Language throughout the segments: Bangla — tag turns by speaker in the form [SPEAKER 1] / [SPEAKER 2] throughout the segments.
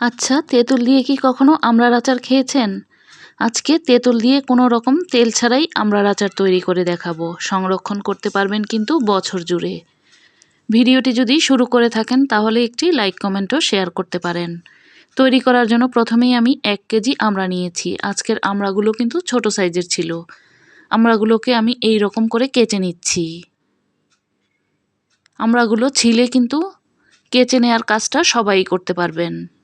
[SPEAKER 1] আচ্ছা তেঁতুল দিয়ে কি কখনো আমড়ার আচার খেয়েছেন? আজকে তেঁতুল দিয়ে কোনো রকম তেল ছাড়াই আমড়ার আচার তৈরি করে দেখাবো। সংরক্ষণ করতে পারবেন কিন্তু বছর জুড়ে। ভিডিওটি যদি শুরু করে থাকেন, তাহলে একটি লাইক কমেন্টও শেয়ার করতে পারেন। তৈরি করার জন্য প্রথমেই আমি এক কেজি আমড়া নিয়েছি। আজকের আমড়াগুলো কিন্তু ছোট সাইজের ছিল। আমড়াগুলোকে আমি এই রকম করে কেচে নিচ্ছি। আমড়াগুলো ছিলে কিন্তু কেচে নেওয়ার কাজটা সবাই করতে পারবেন।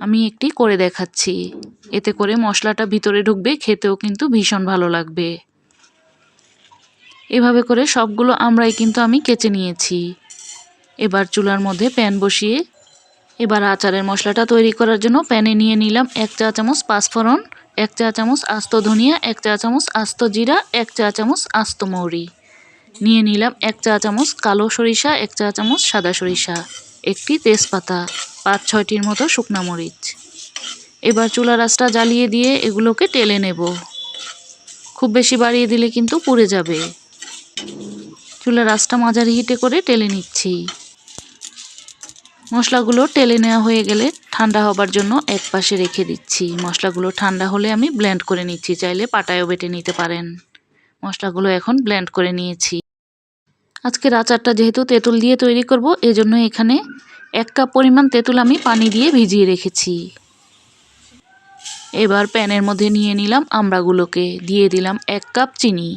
[SPEAKER 1] আমি একটি করে দেখাচ্ছি। এতে করে মশলাটা ভিতরে ঢুকবে, খেতেও কিন্তু ভীষণ ভালো লাগবে। এভাবে করে সবগুলো আমরাই কিন্তু আমি কেচে নিয়েছি। এবার চুলার মধ্যে প্যান বসিয়ে এবার আচারের মশলাটা তৈরি করার জন্য প্যানে নিয়ে নিলাম এক চা চামচ পাঁচফোড়ন, এক চা চামচ আস্ত ধনিয়া, এক চা চামচ আস্ত জিরা, এক চা চামচ আস্ত মৌরি। নিয়ে নিলাম এক চা চামচ কালো সরিষা, এক চা চামচ সাদা সরিষা। একটি তেজপাতা, পাঁচ, ছয়টির মতো শুকনা মরিচ। এবার চুলা রাসটা জ্বালিয়ে দিয়ে এগুলোকে টেলে নেব। খুব বেশি বাড়িয়ে দিলে কিন্তু পুড়ে যাবে। চুলা রাসটা মাঝারি হিটে করে টেলে নিচ্ছি। মশলাগুলো টেলে নেওয়া হয়ে গেলে ঠান্ডা হবার জন্য এক পাশে রেখে দিচ্ছি। মশলাগুলো ঠান্ডা হলে আমি ব্লেন্ড করে নিচ্ছি, চাইলে পাটায়ও বেটে নিতে পারেন। মশলাগুলো এখন ব্লেন্ড করে নিয়েছি। আজকের আচারটা যেহেতু তেঁতুল দিয়ে তৈরি করব, এজন্য এখানে এক কাপ পরিমাণ তেঁতুল আমি পানি দিয়ে ভিজিয়ে রেখেছি। এবার প্যানের মধ্যে নিয়ে নিলাম আমড়াগুলোকে, দিয়ে দিলাম এক কাপ চিনি।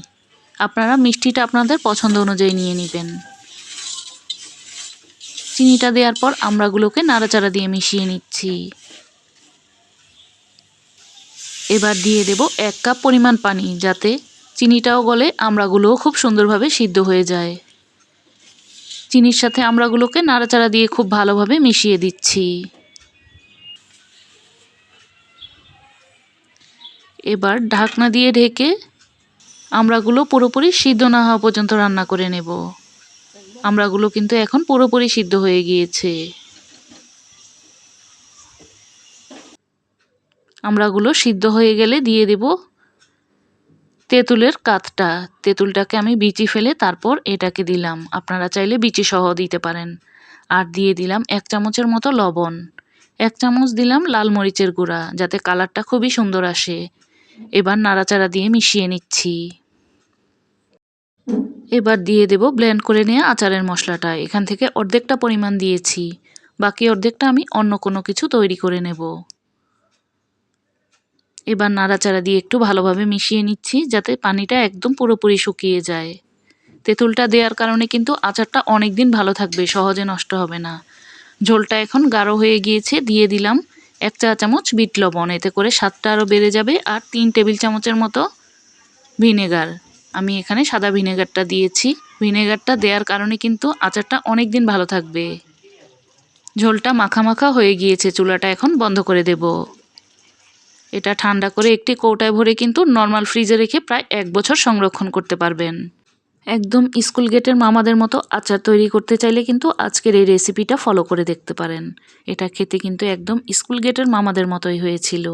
[SPEAKER 1] আপনারা মিষ্টিটা আপনাদের পছন্দ অনুযায়ী নিয়ে নেবেন। চিনিটা দেওয়ার পর আমড়াগুলোকে নাড়াচাড়া দিয়ে মিশিয়ে নিচ্ছি। এবার দিয়ে দেব এক কাপ পরিমাণ পানি, যাতে চিনিটাও গলে, আমড়াগুলোও খুব সুন্দরভাবে সিদ্ধ হয়ে যায়। চিনির সাথে আমড়াগুলোকে নাড়াচাড়া দিয়ে খুব ভালোভাবে মিশিয়ে দিচ্ছি। এবার ঢাকনা দিয়ে ঢেকে আমড়াগুলো পুরোপুরি সিদ্ধ না হওয়া পর্যন্ত রান্না করে নেব। আমড়াগুলো কিন্তু এখন পুরোপুরি সিদ্ধ হয়ে গিয়েছে। আমড়াগুলো সিদ্ধ হয়ে গেলে দিয়ে দেব তেঁতুলের কাতটা। তেঁতুলটাকে আমি বিচি ফেলে তারপর এটাকে দিলাম। আপনারা চাইলে বিচি সহ দিতে পারেন। আর দিয়ে দিলাম এক চামচের মতো লবণ। এক চামচ দিলাম লাল মরিচের গুঁড়া, যাতে কালারটা খুবই সুন্দর আসে। এবার নাড়াচাড়া দিয়ে মিশিয়ে নিচ্ছি। এবার দিয়ে দেব ব্লেন্ড করে নেওয়া আচারের মশলাটা। এখান থেকে অর্ধেকটা পরিমাণ দিয়েছি। বাকি অর্ধেকটা আমি অন্য কোনো কিছু তৈরি করে নেব। এবার নাড়াচাড়া দিয়ে একটু ভালোভাবে মিশিয়ে নিচ্ছি যাতে পানিটা একদম পুরোপুরি শুকিয়ে যায়। তেঁতুলটা দেওয়ার কারণে কিন্তু আচারটা অনেক দিন ভালো থাকবে, সহজে নষ্ট হবে না। ঝোলটা এখন গাঢ় হয়ে গিয়েছে, দিয়ে দিলাম এক চা চামচ বিট লবণ। এতে করে স্বাদটা আরও বেড়ে যাবে আর তিন টেবিল চামচের মতো ভিনেগার। আমি এখানে সাদা ভিনেগারটা দিয়েছি। ভিনেগারটা দেওয়ার কারণে কিন্তু আচারটা অনেক দিন ভালো থাকবে। ঝোলটা মাখা মাখা হয়ে গিয়েছে, চুলাটা এখন বন্ধ করে দেব। এটা ঠান্ডা করে একটি কৌটায় ভরে কিন্তু নর্মাল ফ্রিজে রেখে প্রায় এক বছর সংরক্ষণ করতে পারবেন। একদম স্কুল গেটের মামাদের মতো আচার তৈরি করতে চাইলে কিন্তু আজকের এই রেসিপিটা ফলো করে দেখতে পারেন। এটা খেতে কিন্তু একদম স্কুল গেটের মামাদের মতোই হয়েছিল।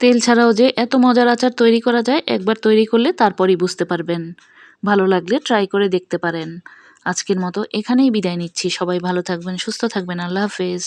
[SPEAKER 1] তেল ছাড়াও যে এত মজার আচার তৈরি করা যায় একবার তৈরি করলে তারপরই বুঝতে পারবেন। ভালো লাগলে ট্রাই করে দেখতে পারেন। আজকের মতো এখানেই বিদায় নিচ্ছি। সবাই ভালো থাকবেন, সুস্থ থাকবেন। আল্লাহ হাফেজ।